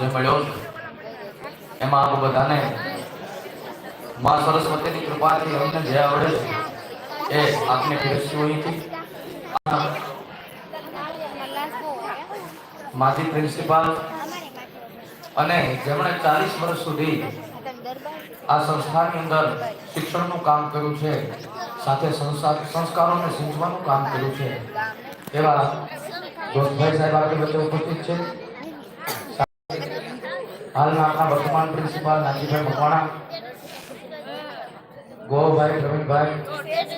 જે મળ્યો છે. એમાં આપ બધાને માં સરસ્વતીની કૃપાથી અમને જે આવડે છે એ આપને પીરસ્યું અહીંથી. માજી પ્રિન્સિપાલ અને જેમણે ચાલીસ વર્ષ સુધી આ સંસ્થાની અંદર શિક્ષણનું કામ કર્યું છે, સાથે સંસ્કાર સંસ્કારોને સિંચવાનું કામ કર્યું છે, એવા દોસ્તભાઈ સાહેબ આપણી વચ્ચે ઉપસ્થિત છે. હાલના આપણા વર્તમાન પ્રિન્સિપાલ નાનજીભાઈ મકવાણા ગોભાઈ પ્રવીણભાઈ,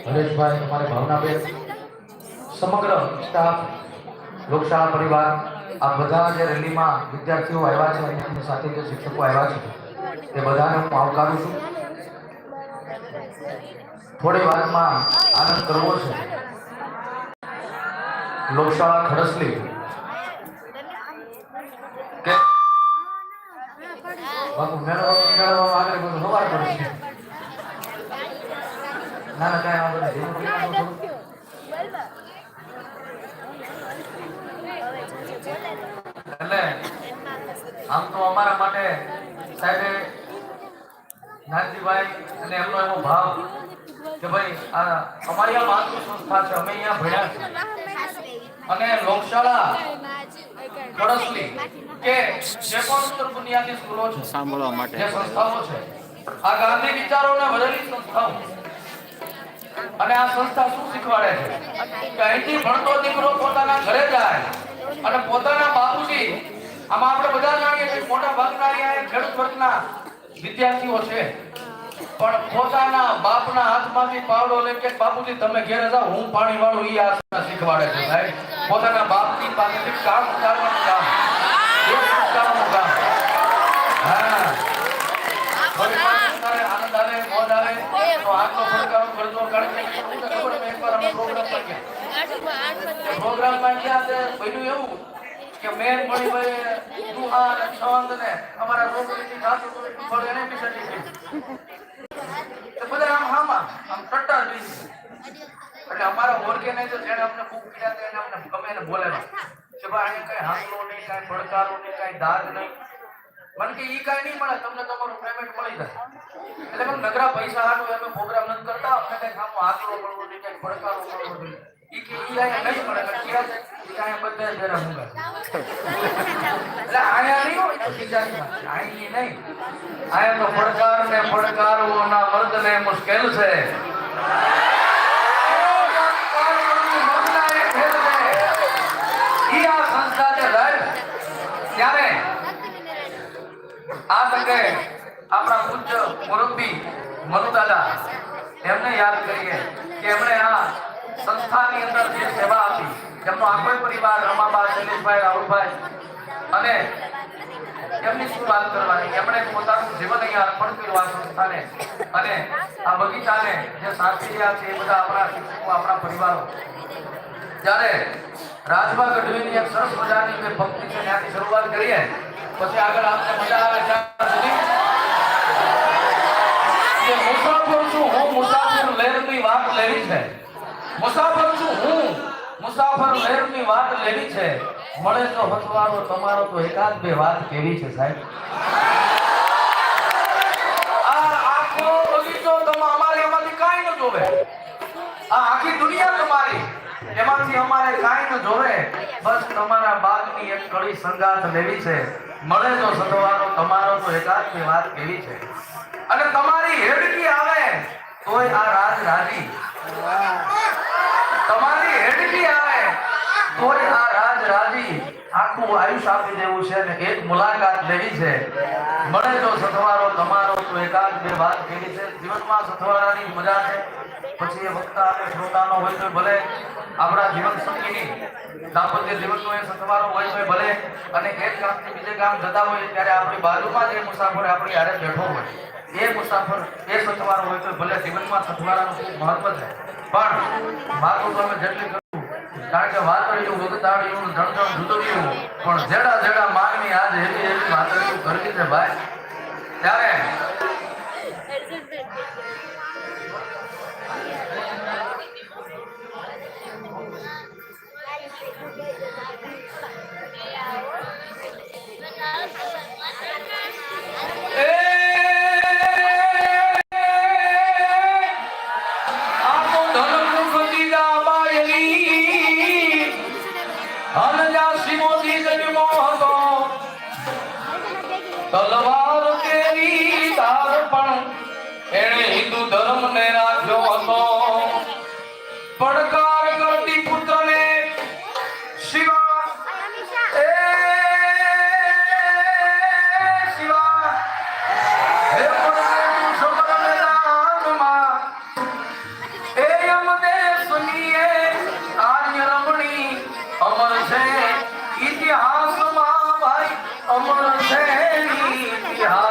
હરેશભાઈ, અમારે ભાવનાબેન સમગ્ર સ્ટાફ લોકશાળા પરિવાર, આ બધા જે રેલીમાં વિદ્યાર્થીઓ આવ્યા છે અને સાથે જે શિક્ષકો આવ્યા છે તે બધાને હું આવકારું છું. થોડી વારમાં આનંદ કરવો છે. લોકશાળા ખડસલી મેળો આગળ બધું હવાર પડશે ના ના, કાંઈ વાંધો નહીં. એટલે આમ તો અમારા માટે સાહેબે નાનજીભાઈ અને એમનો એવો ભાવ કે ભાઈ અમારી આ માતૃ સંસ્થા છે, અમે અહીંયા ભણ્યા અને લોકશાળા કડસલી કે જે પણ બુનિયાદી સ્કૂલો છે સાંભળવા માટે. જે સંસ્થાઓ છે આ ગાંધી વિચારોને વધેલી સંસ્થાઓ. અને આ સંસ્થા શું શીખવાડે છે? કે અહીંથી ભણતો દીકરો પોતાના ઘરે જાય અને પોતાના બાપુજી આમાં આપણે બધા જાણીએ છીએ મોટા ભાગના અહીંયા ખેડૂત વર્ગના વિદ્યાર્થીઓ છે. પણ પોતાના બાપના હાથમાંથી પાવડો લે કે બાપુજી તમે ઘેરે જાઓ હું પાણી વાળું ઈ આ શીખવાડે છે સાહેબ પોતાના બાપની પાસેથી કામ ઉતારવાનું કામ. એ કામ. તો પ્રોગ્રામમાં ગયા. તે બન્યું એવું કે મેન મળી ભાઈ દુહા અને ને અમારા રોકડીની જાતિ થોડી એને બી સટી તો બધા આમ હામાં, આમ ટટ્ટા જ એટલે અમારા ઓર્ગેનાઇઝર જેને અમને ખૂબ પીડા હતા, એને અમને ગમે એને બોલે કે ભાઈ અહીં કઈ હાંસલો નહીં, કઈ પડકારો નહીં, કઈ દાગ નહીં. મને કે ઈ કઈ નહીં મળે, તમને તમારું પેમેન્ટ મળી જાય. એટલે પણ નગરા પૈસા હાટું અમે પ્રોગ્રામ નથી કરતા, અમને કઈ કામ આગળ મળવો નહીં, કઈ પડકારો મળવો નહીં. ઈ બધા ભેરા મૂંગા એટલે આયા હોય વાત. આયની નહીં. આયા તો પડકાર ને પડકારવોના મર્દને મુશ્કેલ છે. છે સાહેબ ત્યારે આ તકે આપણા પૂજ્ય મુરબ્બી મનુદાદા એમને યાદ કરીએ કે એમણે આ સંસ્થાની અંદર જે સેવા આપી, એમનો આખો પરિવાર રમાબા શૈલેષભાઈ, રાહુલભાઈ અને એમની શું વાત કરવાની? એમણે પોતાનું જીવન અહીંયા અર્પણ કર્યું આ સંસ્થાને અને આ બગીચાને જે સાચી રહ્યા છે એ બધા આપણા શિક્ષકો, આપણા પરિવારો. જ્યારે રાજભા ગઢવીની એક સરસ મજાની મેં ભક્તિ છે ત્યાંથી શરૂઆત કરીએ. પછી આગળ આપને મજા આવે ત્યાં સુધી. મુસાફર છું હું, મુસાફર લહેરની વાત લેવી છે. મુસાફર છું હું, મુસાફર લહેરની વાત લેવી છે. મળે તો હથવારો તમારો તો એકાદ બે વાત કેવી છે સાહેબ? એમાંથી અમારે કાંઈ ન જોવે. બસ તમારા બાગની એક કળી સંગાથ લેવી છે. મળે તો સદવારો તમારો તો એકાદની વાત કેવી છે? અને તમારી હેડકી આવે તોય આ રાજ રાજી. તમારી હેડકી આવે તોય આ રાજ રાજી. આખું આયુષ્ય આપી દેવું છે અને એક મુલાકાત લેવી છે. મળે તો સથવારો તમારો, તો એકાદ બે વાત કરી છે. જીવનમાં સથવારાની મજા છે. પછી એ વક્તા અને શ્રોતાનો હોય તો ભલે. આપણા જીવન સંગીની દાંપત્ય જીવનનો એ સથવારો હોય તો ભલે. અને એક ગામથી બીજે ગામ જતા હોય ત્યારે આપણી બાજુમાં જે મુસાફર આપણી હારે બેઠો હોય. એ મુસાફર, એ સથવારો હોય તો ભલે જીવનમાં સથવારાનું ખૂબ મહત્વ છે. પણ મારું તમે જેટલી કારણ કે વાતળિયું વગતાળિયું ધણધણ જુદડિયું પણ જેડા જેડા માનવી આજ એવી એવી વાતળિયું કરવી છે ભાઈ, ત્યારે તલવાર તેરી તાર પણ એણે હિન્દુ ધર્મ ને રાખ્યો હતો. अमर सैनी बिहार